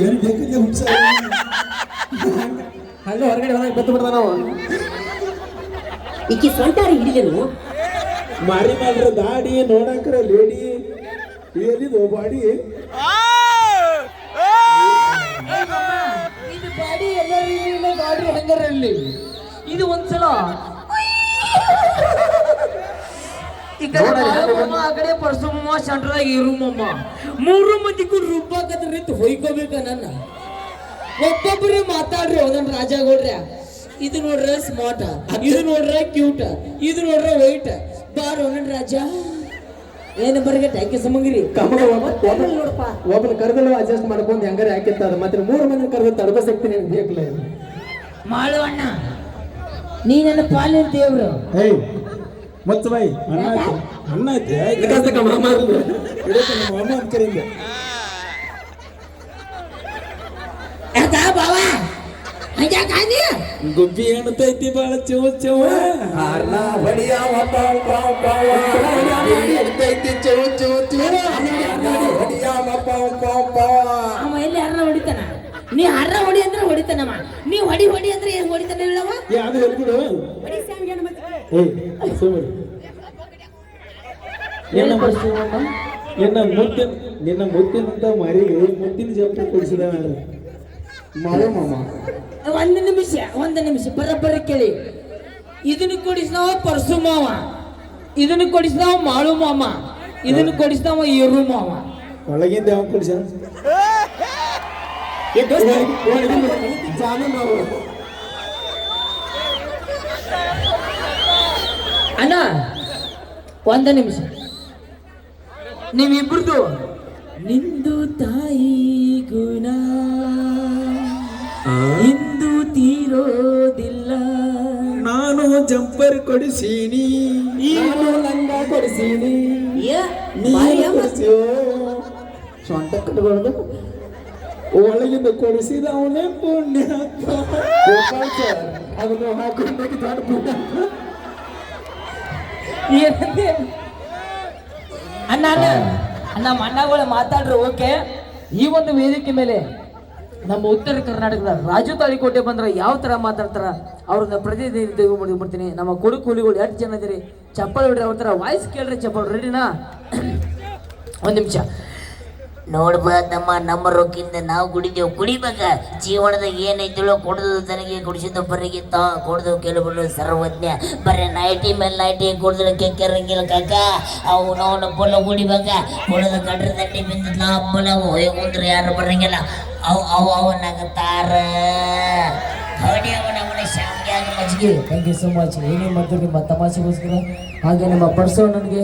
ಏನು ಬೇಕಿಲ್ಲ ಹುಚ್ಚ. ಹಂಗ ಹೊರಗಡೆ ಹೋದಾಗ ಬತ್ತು ಬಿಡ್ದ ನಾವು. ಈಕಿ ಸೊಂಟಾರಿ ಹಿಡಿದನು. ಮಾರಿ ಮಾಡ್ರ ದಾಡಿ ನೋಡಕ್ರ ಲೇಡಿ ಎಲ್ಲಿದು ಬಾಡಿ? ಇದು ಬಾಡಿ ಎಲ್ಲರೂ ಗಾಡಿ ಹಂಗರಲ್ಲಿ ಇದು ಒಂದ್ಸಲ ಈ ಕಡೆ ಮಾರಮ್ಮ, ಆ ಕಡೆ ಪರಸುಮ್ಮ ಸೆಂಟ್ರದಾಗ ಇರುಮಮ್ಮ. ಮೂರು ಮಂದಿ ಕೂಡ ರೀತಿ ಹೊಯ್ಕೋಬೇಕ ನನ್ನ. ಒಬ್ಬೊಬ್ಬರೇ ಮಾತಾಡ್ರಿ ಒಂದೊಂದು ರಾಜಗೌಡ್ರ. ಇದು ನೋಡ್ರ ಸ್ಮಾರ್ಟ್ ಇದು ನೋಡ್ರ ಕ್ಯೂಟ್ ಇದು ನೋಡ್ರ ವೈಟ್ ಬಾರ ಒಂದೊಂದು ರಾಜ. ಏನು ಬರ್ಗಟ್ಟ ಯಾಕೆ ಸಮಂಗಿರಿ. ಕಮಲ ನೋಡಪ್ಪ. ಒಬ್ಬನ ಕರೆದಲ್ಲ ಅಡ್ಜಸ್ಟ್ ಮಾಡ್ಕೊಂಡು ಹೆಂಗಾರ ಹಾಕಿತ್ತ ಅದು. ಮತ್ತೆ ಮೂರು ಮಂದಿ ಕರೆದ ತಡಬ ಶಕ್ತಿ ನಿನಗೆ ಬೇಕಲ್ಲ ಮಾಳು ಅಣ್ಣ ನೀ ನನ್ನ ಪಾಲಿನ ದೇವ್ರು. ಏಯ್ ಮತ್ತ ಬಾಯಿ ಅಣ್ಣ ಆಯ್ತು. ಅಣ್ಣ ಐತಿ ಇದಕ್ಕಂತ ಮಾಮ ನಮ್ಮ ಅಮ್ಮ. ಅಂತ ಹಂಗ್ಯಾಕಾದಿ ಗುಬ್ಬಿ ಎಣ್ತೈತಿ ಬಾಳ ಚವ ಚವ. ಅರ್ನ ಹೊಡಿಯಾವ ಪಾವ್ ಪಾವ್ ಪಾವ. ಎಣ್ತೈತಿ ಚವ ಚವ ಚವ. ಹೊಡಿಯಾವ ಪಾವ್ ಪಾವ್ ಬಾ ಅವ ಎಲ್ಲಿ ಹರ್ರ ಹೊಡಿತಾನ? ನೀ ಹರ್ರ ಹೊಡಿ ಅಂದ್ರೆ ಹೊಡಿತಾನಮ್ಮ ನೀ ಹೊಡಿ ಹೊಡಿ ಅಂದ್ರೆ ಏನ್ ಹೊಡಿತಾನ ಹೇಳವ ಏ ಅದು ಹೇಳ್ಬಿಡು ಏಯ್ ಸುಮ್ಮನೆ ನಿನ್ನ ನಿನ್ನ ಮುತ್ತಿನ ನಿನ್ನ ಮುತ್ತಿನಂತ ಮರಿಗೆ ಮುತ್ತಿನ ಜಂಪ ಕೊಡಿಸಿದ ಮಾಡು ಮಾಮ ಒಂದು ನಿಮಿಷ ಒಂದು ನಿಮಿಷ ಬರಬ್ಬರ ಕೇಳಿ ಇದನ್ನು ಕೊಡಿಸಿದವ ಪರಸು ಮಾವ ಇದನ್ನು ಕೊಡಿಸಿದವ ಮಾಳು ಮಾಮ ಇದನ್ನು ಕೊಡಿಸಿದವ ಇರು ಮಾವ ಒಳಗಿಂದ ಯಾವ ಕೊಡಿಸ ಜಾಮೀನು ನಾವು. ಅಣ್ಣ ಒಂದ ನಿಮಿಷ. ನೀವಿಬ್ರದ್ದು? ನಿಂದು ತಾಯಿ ಗುಣ. ಇಂದು ತೀರೋದಿಲ್ಲ. ನಾನು ಜಂಪರ್ ಕೊಡಿಸೀನಿ. ನಾನು ಲಂಗ ಕೊಡಿಸೀನಿ. ಸೊಂಟ ಕಟ್ಬಾರ್ದು ಒಳಗಿಂದ ಕೊಡಿಸಿದ ಅವನೇ ಪುಣ್ಯ ಅದನ್ನು ಹಾಕೊಂಡು ದೊಡ್ಡ ಪುಣ್ಯ. ಏನಂತೆ? ಅಣ್ಣ ಅಣ್ಣ. ನಮ್ಮ ಅಣ್ಣಗಳು ಮಾತಾಡ್ರು ಓಕೆ? ಈ ಒಂದು ವೇದಿಕೆ ಮೇಲೆ ನಮ್ಮ ಉತ್ತರ ಕರ್ನಾಟಕದ ರಾಜು ತಾಳಿಕೋಟೆ ಬಂದ್ರೆ ಯಾವ ತರ ಮಾತಾಡ್ತಾರ? ಅವ್ರನ್ನ ಪ್ರತಿನಿಧಿತ್ವ ಮಾಡ್ಬಿಡ್ತೀನಿ ನಮ್ಮ ಕೊಡು ಕೂಲಿಗಳು ಎಷ್ಟು ಜನ ಇದೀರಿ ಚಪ್ಪಲ್ ಹೊಡ್ರಿ ಅವ್ರ ತರ ವಾಯ್ಸ್ ಕೇಳ್ರಿ ಚಪ್ಪಲ್ ರೆಡಿನಾ ಒಂದು ನಿಮಿಷ. ನೋಡ್ಬ ತಮ್ಮ, ನಮ್ಮ ರೊಕ್ಕಿಂದ ನಾವು ಕುಡಿದೇವು ಕುಡಿಬೇಕ ಜೀವನದಾಗ ಏನೈತಿಳೋ ಕುಡ್ದು ತನಗೆ ಕುಡಿಸಿದ ಬರಿಗೆ ತಾ ಕುಡ್ದು ಕೆಲವರು ಸರ್ವಜ್ಞ. ಬರೀ ನೈಟಿ ಮೇಲೆ ನೈಟಿ ಕುಡಿದ್ರೆ ಕೆಕ್ಕಿರಂಗಿಲ್ಲ ಕಾಕ. ಅವು ನಾವು ಪೊಲ ಕುಡಿಬೇಕ ಕುಡಿದು ಕಡ್ರ ತಟ್ಟಿ ಬಿಂದ ನಾ ಬಲ ಕುಂದ್ರೆ ಯಾರು ಬರಂಗಿಲ್ಲ. ಅವು ಅವು ಅವನಾಗತ್ತಾರ ಹೊಡಿ ಅವನ ಅವನ ಶಾಮ್ಯಾಗ ಮಜ್ಗಿ ಥ್ಯಾಂಕ್ ಯು ಸೋ ಮಚ್ ಏನೇ ಮಾಡ್ತೀರಿ ನಿಮ್ಮ ತಮಾಷೆಗೋಸ್ಕರ. ಹಾಗೆ ನಿಮ್ಮ ಪರ್ಸೋ ನನಗೆ